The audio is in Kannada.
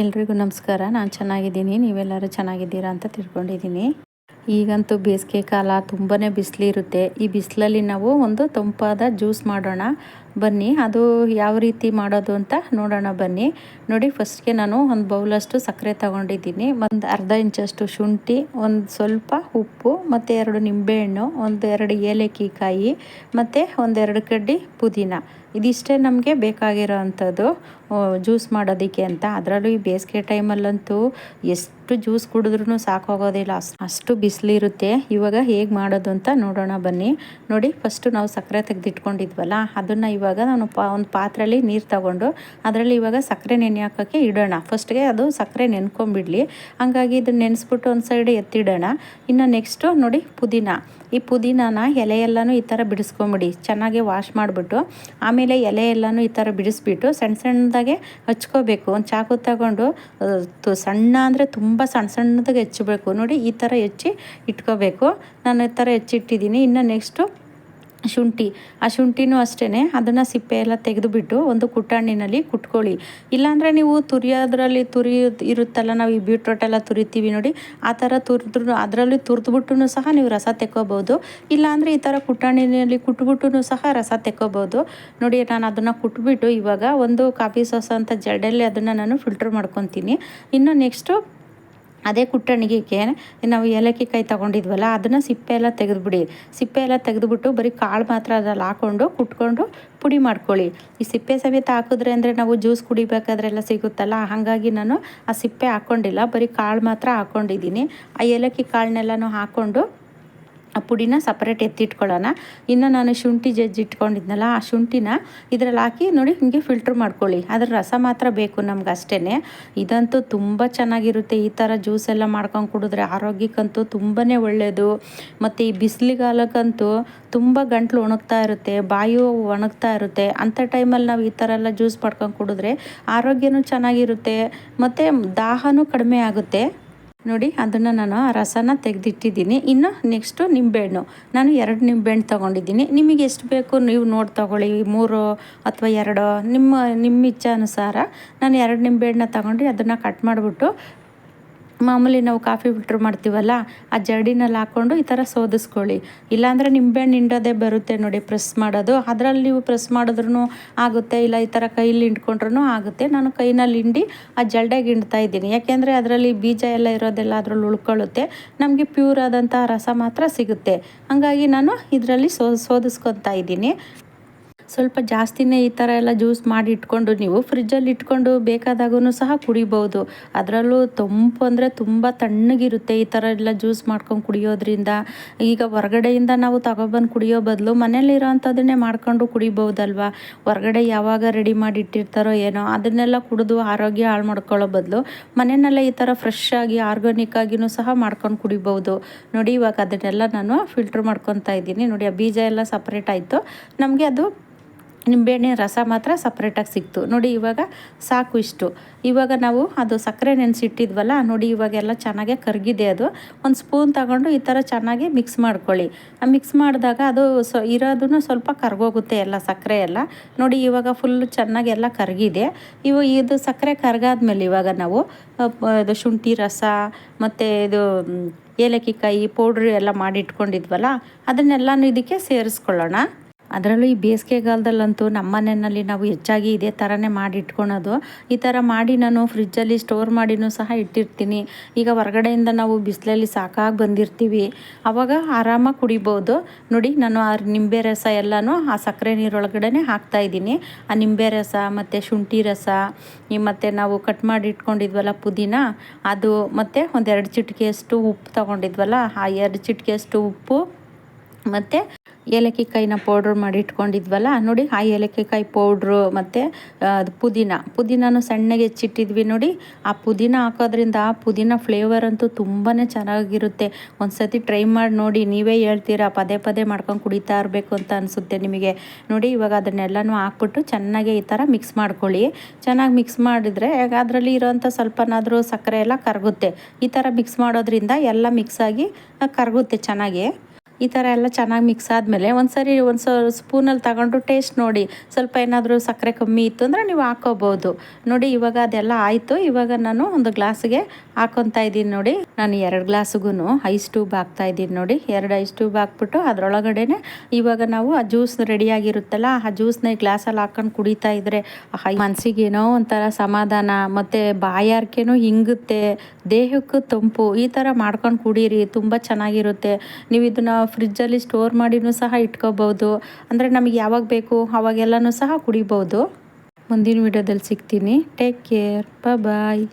ಎಲ್ರಿಗೂ ನಮಸ್ಕಾರ. ನಾನು ಚೆನ್ನಾಗಿದ್ದೀನಿ. ನೀವೆಲ್ಲರೂ ಚೆನ್ನಾಗಿದ್ದೀರಾ ಅಂತ ತಿಳ್ಕೊಂಡಿದ್ದೀನಿ. ಈಗಂತೂ ಬೇಸಿಗೆ ಕಾಲ ತುಂಬಾ ಬಿಸಿಲಿರುತ್ತೆ. ಈ ಬಿಸಿಲಲ್ಲಿ ನಾವು ಒಂದು ತಂಪಾದ ಜ್ಯೂಸ್ ಮಾಡೋಣ. ಬನ್ನಿ, ಅದು ಯಾವ ರೀತಿ ಮಾಡೋದು ಅಂತ ನೋಡೋಣ ಬನ್ನಿ. ನೋಡಿ ಫಸ್ಟ್ಗೆ ನಾನು ಒಂದು ಬೌಲಷ್ಟು ಸಕ್ಕರೆ ತಗೊಂಡಿದ್ದೀನಿ. ಒಂದು ಅರ್ಧ ಇಂಚಷ್ಟು ಶುಂಠಿ, ಒಂದು ಸ್ವಲ್ಪ ಉಪ್ಪು, ಮತ್ತು ಎರಡು ನಿಂಬೆಹಣ್ಣು, ಒಂದು ಎರಡು ಏಲಕ್ಕಿ ಮತ್ತು ಒಂದೆರಡು ಕಡ್ಡಿ ಪುದೀನ. ಇದಿಷ್ಟೇ ನಮಗೆ ಬೇಕಾಗಿರೋ ಅಂಥದ್ದು ಜ್ಯೂಸ್ ಮಾಡೋದಕ್ಕೆ ಅಂತ. ಅದರಲ್ಲೂ ಈ ಬೇಸಿಗೆ ಟೈಮಲ್ಲಂತೂ ಎಷ್ಟು ಜ್ಯೂಸ್ ಕುಡಿದ್ರೂ ಸಾಕಾಗೋದಿಲ್ಲ. ಅಷ್ಟು ಬಿಸಿಲಿರುತ್ತೆ. ಇವಾಗ ಹೇಗೆ ಮಾಡೋದು ಅಂತ ನೋಡೋಣ ಬನ್ನಿ. ನೋಡಿ ಫಸ್ಟು ನಾವು ಸಕ್ಕರೆ ತೆಗೆದಿಟ್ಕೊಂಡಿದ್ವಲ್ಲ, ಅದನ್ನು ಇವಾಗ ನಾನು ಪಾ, ಒಂದು ಪಾತ್ರೆಯಲ್ಲಿ ನೀರು ತಗೊಂಡು ಅದರಲ್ಲಿ ಇವಾಗ ಸಕ್ಕರೆ ನೆನೆ ಹಾಕೋಕ್ಕೆ ಇಡೋಣ. ಫಸ್ಟ್ಗೆ ಅದು ಸಕ್ಕರೆ ನೆನ್ಕೊಂಬಿಡಲಿ. ಹಂಗಾಗಿ ಇದನ್ನ ನೆನೆಸ್ಬಿಟ್ಟು ಒಂದು ಸೈಡ್ ಎತ್ತಿಡೋಣ. ಇನ್ನು ನೆಕ್ಸ್ಟು ನೋಡಿ ಪುದೀನ. ಈ ಪುದೀನಾನ ಎಲೆ ಎಲ್ಲನೂ ಈ ಥರ ಬಿಡಿಸ್ಕೊಂಬಿಡಿ. ಚೆನ್ನಾಗಿ ವಾಶ್ ಮಾಡಿಬಿಟ್ಟು. ಆಮೇಲೆ ಎಲೆ ಎಲ್ಲನೂ ಈ ಥರ ಬಿಡಿಸ್ಬಿಟ್ಟು ಸಣ್ಣ ಸಣ್ಣದಾಗೆ ಹಚ್ಕೋಬೇಕು. ಒಂದು ಚಾಕು ತಗೊಂಡು ಸಣ್ಣ ಅಂದರೆ ತುಂಬ ಸಣ್ಣ ಸಣ್ಣದಾಗೆ ಹೆಚ್ಚಬೇಕು. ನೋಡಿ ಈ ಥರ ಹೆಚ್ಚಿ ಇಟ್ಕೋಬೇಕು. ನಾನು ಈ ಥರ ಹೆಚ್ಚಿಟ್ಟಿದ್ದೀನಿ. ಇನ್ನು ನೆಕ್ಸ್ಟು ಶುಂಠಿ. ಆ ಶುಂಠಿನೂ ಅಷ್ಟೇ ಅದನ್ನು ಸಿಪ್ಪೆ ಎಲ್ಲ ತೆಗೆದುಬಿಟ್ಟು ಒಂದು ಕುಟ್ಟಣ್ಣಿನಲ್ಲಿ ಕುಟ್ಕೊಳ್ಳಿ. ಇಲ್ಲಾಂದರೆ ನೀವು ತುರಿಯೋದ್ರಲ್ಲಿ ತುರಿ ಇರುತ್ತಲ್ಲ, ನಾವು ಈ ಬೀಟ್ರೋಟ್ ಎಲ್ಲ ತುರಿತೀವಿ ನೋಡಿ, ಆ ಥರ ತುರಿದ್ರು ಅದರಲ್ಲಿ ತುರಿದ್ಬಿಟ್ಟು ಸಹ ನೀವು ರಸ ತೆಕ್ಕೋಬೋದು ಇಲ್ಲಾಂದರೆ ಈ ಥರ ಕುಟ್ಟಣ್ಣಿನಲ್ಲಿ ಕುಟ್ಬಿಟ್ಟು ಸಹ ರಸ ತೆಕ್ಕೋಬೋದು ನೋಡಿ, ನಾನು ಅದನ್ನು ಕುಟ್ಬಿಟ್ಟು ಇವಾಗ ಒಂದು ಕಾಫಿ ಸಾಸ್ ಅಂತ ಜಡಲ್ಲಿ ಅದನ್ನು ನಾನು ಫಿಲ್ಟರ್ ಮಾಡ್ಕೊತೀನಿ. ಇನ್ನು ನೆಕ್ಸ್ಟು ಅದೇ ಕುಟ್ಟಣಿಗೆಗೆ ನಾವು ಏಲಕ್ಕಿ ಕಾಯಿ ತೊಗೊಂಡಿದ್ವಲ್ಲ, ಅದನ್ನು ಸಿಪ್ಪೆ ಎಲ್ಲ ತೆಗೆದುಬಿಡಿ. ಸಿಪ್ಪೆ ಎಲ್ಲ ತೆಗೆದುಬಿಟ್ಟು ಬರೀ ಕಾಳು ಮಾತ್ರ ಅದ್ರಲ್ಲಿ ಹಾಕ್ಕೊಂಡು ಕುಟ್ಕೊಂಡು ಪುಡಿ ಮಾಡ್ಕೊಳ್ಳಿ. ಈ ಸಿಪ್ಪೆ ಸಮೇತ ಹಾಕಿದ್ರೆ ಅಂದರೆ ನಾವು ಜ್ಯೂಸ್ ಕುಡಿಬೇಕಾದ್ರೆಲ್ಲ ಸಿಗುತ್ತಲ್ಲ, ಹಾಗಾಗಿ ನಾನು ಆ ಸಿಪ್ಪೆ ಹಾಕ್ಕೊಂಡಿಲ್ಲ ಬರೀ ಕಾಳು ಮಾತ್ರ ಹಾಕ್ಕೊಂಡಿದ್ದೀನಿ ಆ ಏಲಕ್ಕಿ ಕಾಳನ್ನೆಲ್ಲನೂ ಹಾಕ್ಕೊಂಡು ಆ ಪುಡಿನ ಸಪ್ರೇಟ್ ಎತ್ತಿಟ್ಕೊಳ್ಳೋಣ. ಇನ್ನು ನಾನು ಶುಂಠಿ ಜಜ್ಜಿ ಇಟ್ಕೊಂಡಿದ್ನಲ್ಲ, ಆ ಶುಂಠಿನ ಇದರಲ್ಲಿ ಹಾಕಿ ನೋಡಿ ಹಿಂಗೆ ಫಿಲ್ಟ್ರ್ ಮಾಡ್ಕೊಳ್ಳಿ. ಅದ್ರ ರಸ ಮಾತ್ರ ಬೇಕು ನಮ್ಗೆ ಅಷ್ಟೇ ಇದಂತೂ ತುಂಬ ಚೆನ್ನಾಗಿರುತ್ತೆ. ಈ ಥರ ಜ್ಯೂಸ್ ಎಲ್ಲ ಮಾಡ್ಕೊಂಡು ಕುಡಿದ್ರೆ ಆರೋಗ್ಯಕ್ಕಂತೂ ತುಂಬಾ ಒಳ್ಳೆಯದು ಮತ್ತು ಈ ಬಿಸಿಲಿಗಾಲಕ್ಕಂತೂ ತುಂಬ ಗಂಟ್ಲು ಒಣಗ್ತಾ ಇರುತ್ತೆ, ಬಾಯು ಒಣಗ್ತಾ ಇರುತ್ತೆ. ಅಂಥ ಟೈಮಲ್ಲಿ ನಾವು ಈ ಥರ ಎಲ್ಲ ಜ್ಯೂಸ್ ಮಾಡ್ಕೊಂಡು ಕುಡಿದ್ರೆ ಆರೋಗ್ಯನೂ ಚೆನ್ನಾಗಿರುತ್ತೆ. ಮತ್ತು ದಾಹನೂ ಕಡಿಮೆ ಆಗುತ್ತೆ. ನೋಡಿ, ಅದನ್ನು ನಾನು ಆ ರಸನ ತೆಗೆದಿಟ್ಟಿದ್ದೀನಿ. ಇನ್ನು ನೆಕ್ಸ್ಟು ನಿಂಬೆಹಣ್ಣು ನಾನು ಎರಡು ನಿಂಬೆಹಣ್ಣು ತೊಗೊಂಡಿದ್ದೀನಿ. ನಿಮಗೆ ಎಷ್ಟು ಬೇಕು ನೀವು ನೋಡಿ ತೊಗೊಳ್ಳಿ. ಮೂರು ಅಥವಾ ಎರಡು, ನಿಮ್ಮ ನಿಮ್ಮ ಇಚ್ಛಾನುಸಾರ. ನಾನು ಎರಡು ನಿಂಬೆಹಣ್ಣು ತೊಗೊಂಡು ಅದನ್ನು ಕಟ್ ಮಾಡಿಬಿಟ್ಟು ಮಾಮೂಲಿ ನಾವು ಕಾಫಿ ಫಿಲ್ಟ್ರ್ ಮಾಡ್ತೀವಲ್ಲ, ಆ ಜರ್ಡಿನಲ್ಲಿ ಹಾಕ್ಕೊಂಡು ಈ ಥರ ಸೋದಿಸ್ಕೊಳ್ಳಿ. ಇಲ್ಲಾಂದರೆ ನಿಂಬೆಹಣ್ಣು ಹಿಂಡೋದೇ ಬರುತ್ತೆ ನೋಡಿ ಪ್ರೆಸ್ ಮಾಡೋದು. ಅದರಲ್ಲಿ ನೀವು ಪ್ರೆಸ್ ಮಾಡಿದ್ರೂ ಆಗುತ್ತೆ, ಇಲ್ಲ ಈ ಥರ ಕೈಯಲ್ಲಿ ಹಿಂಡ್ಕೊಂಡ್ರೂ ಆಗುತ್ತೆ. ನಾನು ಕೈನಲ್ಲಿ ಹಿಂಡಿ ಆ ಜಲ್ಡೆಗೆ ಹಿಂಡ್ತಾ ಇದ್ದೀನಿ. ಯಾಕೆಂದರೆ ಅದರಲ್ಲಿ ಬೀಜ ಎಲ್ಲ ಇರೋದೆಲ್ಲ ಅದರಲ್ಲಿ ಉಳ್ಕೊಳ್ಳುತ್ತೆ. ನಮಗೆ ಪ್ಯೂರ್ ಆದಂಥ ರಸ ಮಾತ್ರ ಸಿಗುತ್ತೆ. ಹಾಗಾಗಿ ನಾನು ಇದರಲ್ಲಿ ಸೋ, ಸೋದಿಸ್ಕೊತಾ ಇದ್ದೀನಿ. ಸ್ವಲ್ಪ ಜಾಸ್ತಿನೇ ಈ ಥರ ಎಲ್ಲ ಜ್ಯೂಸ್ ಮಾಡಿ ಇಟ್ಕೊಂಡು ನೀವು ಫ್ರಿಜ್ಜಲ್ಲಿ ಇಟ್ಕೊಂಡು ಬೇಕಾದಾಗೂ ಸಹ ಕುಡಿಬೋದು. ಅದರಲ್ಲೂ ತಂಪು ಅಂದರೆ ತುಂಬ ತಣ್ಣಗಿರುತ್ತೆ ಈ ಥರ ಎಲ್ಲ ಜ್ಯೂಸ್ ಮಾಡ್ಕೊಂಡು ಕುಡಿಯೋದ್ರಿಂದ. ಈಗ ಹೊರಗಡೆಯಿಂದ ನಾವು ತಗೊಬಂದು ಕುಡಿಯೋ ಬದಲು ಮನೇಲಿರೋ ಅಂಥದ್ದನ್ನೇ ಮಾಡ್ಕೊಂಡು ಕುಡಿಬೋದಲ್ವ? ಹೊರಗಡೆ ಯಾವಾಗ ರೆಡಿ ಮಾಡಿ ಇಟ್ಟಿರ್ತಾರೋ ಏನೋ ಅದನ್ನೆಲ್ಲ ಕುಡಿದು ಆರೋಗ್ಯ ಹಾಳು ಮಾಡ್ಕೊಳ್ಳೋ ಬದಲು ಮನೆಯಲ್ಲೇ ಈ ಥರ ಫ್ರೆಶ್ ಆಗಿ ಆರ್ಗಾನಿಕ್ ಆಗಿನೂ ಸಹ ಮಾಡ್ಕೊಂಡು ಕುಡಿಬೋದು. ನೋಡಿ ಇವಾಗ ಅದನ್ನೆಲ್ಲ ನಾನು ಫಿಲ್ಟ್ರ್ ಮಾಡ್ಕೊತಾ ಇದ್ದೀನಿ. ನೋಡಿ ಆ ಬೀಜ ಎಲ್ಲ ಸಪ್ರೇಟ್ ಆಯಿತು. ನಮಗೆ ಅದು ನಿಂಬೆಹಣ್ಣಿನ ರಸ ಮಾತ್ರ ಸಪ್ರೇಟಾಗಿ ಸಿಕ್ತು. ನೋಡಿ ಇವಾಗ ಸಾಕು ಇಷ್ಟು. ಇವಾಗ ನಾವು ಅದು ಸಕ್ಕರೆ ನೆನೆಸಿಟ್ಟಿದ್ವಲ್ಲ, ನೋಡಿ ಇವಾಗೆಲ್ಲ ಚೆನ್ನಾಗೆ ಕರಗಿದೆ ಅದು. ಒಂದು ಸ್ಪೂನ್ ತಗೊಂಡು ಈ ಥರ ಚೆನ್ನಾಗಿ ಮಿಕ್ಸ್ ಮಾಡ್ಕೊಳ್ಳಿ. ಆ ಮಿಕ್ಸ್ ಮಾಡಿದಾಗ ಅದು ಸೊ, ಇರೋದನ್ನು ಸ್ವಲ್ಪ ಕರ್ಗೋಗುತ್ತೆ ಎಲ್ಲ ಸಕ್ಕರೆ ಎಲ್ಲ. ನೋಡಿ ಇವಾಗ ಫುಲ್ ಚೆನ್ನಾಗಿ ಎಲ್ಲ ಕರಗಿದೆ. ಇವು ಇದು ಸಕ್ಕರೆ ಕರಗಾದ್ಮೇಲೆ ಇವಾಗ ನಾವು ಇದು ಶುಂಠಿ ರಸ ಮತ್ತು ಇದು ಏಲಕ್ಕಿ ಕಾಯಿ ಪೌಡ್ರ್ ಎಲ್ಲ ಮಾಡಿಟ್ಕೊಂಡಿದ್ವಲ್ಲ, ಅದನ್ನೆಲ್ಲನೂ ಇದಕ್ಕೆ ಸೇರಿಸ್ಕೊಳ್ಳೋಣ. ಅದರಲ್ಲೂ ಈ ಬೇಸಿಗೆಗಾಲದಲ್ಲಂತೂ ನಮ್ಮ ಮನೆಯಲ್ಲಿ ನಾವು ಹೆಚ್ಚಾಗಿ ಇದೇ ಥರನೇ ಮಾಡಿ ಇಟ್ಕೊಳೋದು. ಈ ಥರ ಮಾಡಿ ನಾನು ಫ್ರಿಜ್ಜಲ್ಲಿ ಸ್ಟೋರ್ ಮಾಡಿನೂ ಸಹ ಇಟ್ಟಿರ್ತೀನಿ. ಈಗ ಹೊರಗಡೆಯಿಂದ ನಾವು ಬಿಸಿಲಲ್ಲಿ ಸಾಕಾಗಿ ಬಂದಿರ್ತೀವಿ. ಆವಾಗ ಆರಾಮಾಗಿ ಕುಡಿಬೋದು. ನೋಡಿ, ನಾನು ಆ ನಿಂಬೆ ರಸ ಎಲ್ಲನೂ ಆ ಸಕ್ಕರೆ ನೀರೊಳಗಡೆ ಹಾಕ್ತಾಯಿದ್ದೀನಿ ಆ ನಿಂಬೆ ರಸ, ಮತ್ತು ಶುಂಠಿ ರಸ ಮತ್ತು ನಾವು ಕಟ್ ಮಾಡಿ ಇಟ್ಕೊಂಡಿದ್ವಲ್ಲ ಪುದೀನ, ಅದು ಮತ್ತು ಒಂದೆರಡು ಚಿಟಿಕೆಯಷ್ಟು ಉಪ್ಪು ತೊಗೊಂಡಿದ್ವಲ್ಲ, ಆ ಎರಡು ಚಿಟಿಕೆಯಷ್ಟು ಉಪ್ಪು, ಮತ್ತು ಏಲಕ್ಕಿ ಕಾಯಿನ ಪೌಡ್ರ್ ಮಾಡಿ ಇಟ್ಕೊಂಡಿದ್ವಲ್ಲ, ನೋಡಿ ಆ ಏಲಕ್ಕಿ ಕಾಯಿ ಪೌಡ್ರು ಮತ್ತು ಅದು ಪುದೀನ. ಪುದೀನೂ ಸಣ್ಣಗೆ ಹೆಚ್ಚಿಟ್ಟಿದ್ವಿ ನೋಡಿ. ಆ ಪುದೀನ ಹಾಕೋದ್ರಿಂದ ಆ ಪುದೀನ ಫ್ಲೇವರ್ ಅಂತೂ ತುಂಬಾ ಚೆನ್ನಾಗಿರುತ್ತೆ. ಒಂದು ಸತಿ ಟ್ರೈ ಮಾಡಿ ನೋಡಿ, ನೀವೇ ಹೇಳ್ತೀರಾ, ಪದೇ ಪದೇ ಮಾಡ್ಕೊಂಡು ಕುಡಿತಾ ಇರಬೇಕು ಅಂತ ಅನಿಸುತ್ತೆ ನಿಮಗೆ. ನೋಡಿ, ಇವಾಗ ಅದನ್ನೆಲ್ಲನೂ ಹಾಕ್ಬಿಟ್ಟು ಚೆನ್ನಾಗಿ ಈ ಥರ ಮಿಕ್ಸ್ ಮಾಡ್ಕೊಳ್ಳಿ. ಚೆನ್ನಾಗಿ ಮಿಕ್ಸ್ ಮಾಡಿದರೆ, ಅದರಲ್ಲಿ ಇರೋವಂಥ ಸ್ವಲ್ಪನಾದರೂ ಸಕ್ಕರೆ ಎಲ್ಲ ಕರಗುತ್ತೆ. ಈ ಥರ ಮಿಕ್ಸ್ ಮಾಡೋದ್ರಿಂದ ಎಲ್ಲ ಮಿಕ್ಸಾಗಿ ಕರಗುತ್ತೆ ಚೆನ್ನಾಗಿ. ಈ ಥರ ಎಲ್ಲ ಚೆನ್ನಾಗಿ ಮಿಕ್ಸ್ ಆದಮೇಲೆ ಒಂದು ಸರಿ ಒಂದು ಸ ಸ್ಪೂನಲ್ಲಿ ತಗೊಂಡು ಟೇಸ್ಟ್ ನೋಡಿ. ಸ್ವಲ್ಪ ಏನಾದರೂ ಸಕ್ಕರೆ ಕಮ್ಮಿ ಇತ್ತು ಅಂದರೆ ನೀವು ಹಾಕೋಬೋದು. ನೋಡಿ, ಇವಾಗ ಅದೆಲ್ಲ ಆಯಿತು. ಇವಾಗ ನಾನು ಒಂದು ಗ್ಲಾಸ್ಗೆ ಹಾಕೊತಾ ಇದ್ದೀನಿ ನೋಡಿ. ನಾನು ಎರಡು ಗ್ಲಾಸ್ಗೂ ಐಸ್ ಟ್ಯೂಬ್ ಹಾಕ್ತಾ ಇದ್ದೀನಿ ನೋಡಿ. ಎರಡು ಐಸ್ ಟ್ಯೂಬ್ ಹಾಕ್ಬಿಟ್ಟು ಅದರೊಳಗಡೆ ಇವಾಗ ನಾವು ಆ ಜ್ಯೂಸ್ ರೆಡಿಯಾಗಿರುತ್ತಲ್ಲ, ಆ ಜ್ಯೂಸ್ನ ಗ್ಲಾಸಲ್ಲಿ ಹಾಕೊಂಡು ಕುಡಿತಾ ಇದ್ದರೆ ಮನಸ್ಸಿಗೆ ಏನೋ ಒಂಥರ ಸಮಾಧಾನ, ಮತ್ತು ಬಾಯಾರಿಕೆನೂ ಹಿಂಗುತ್ತೆ, ದೇಹಕ್ಕೂ ತಂಪು, ಈ ಥರ ಮಾಡ್ಕೊಂಡು ಕುಡೀರಿ, ತುಂಬ ಚೆನ್ನಾಗಿರುತ್ತೆ. ನೀವು ಇದನ್ನು ಫ್ರಿಜ್ಜಲ್ಲಿ ಸ್ಟೋರ್ ಮಾಡಿನೂ ಸಹ ಇಟ್ಕೋಬೋದು. ಅಂದರೆ ನಮಗೆ ಯಾವಾಗ ಬೇಕು ಅವಾಗೆಲ್ಲನೂ ಸಹ ಕುಡಿಬೋದು. ಮುಂದಿನ ವಿಡಿಯೋದಲ್ಲಿ ಸಿಗ್ತೀನಿ. Take care bye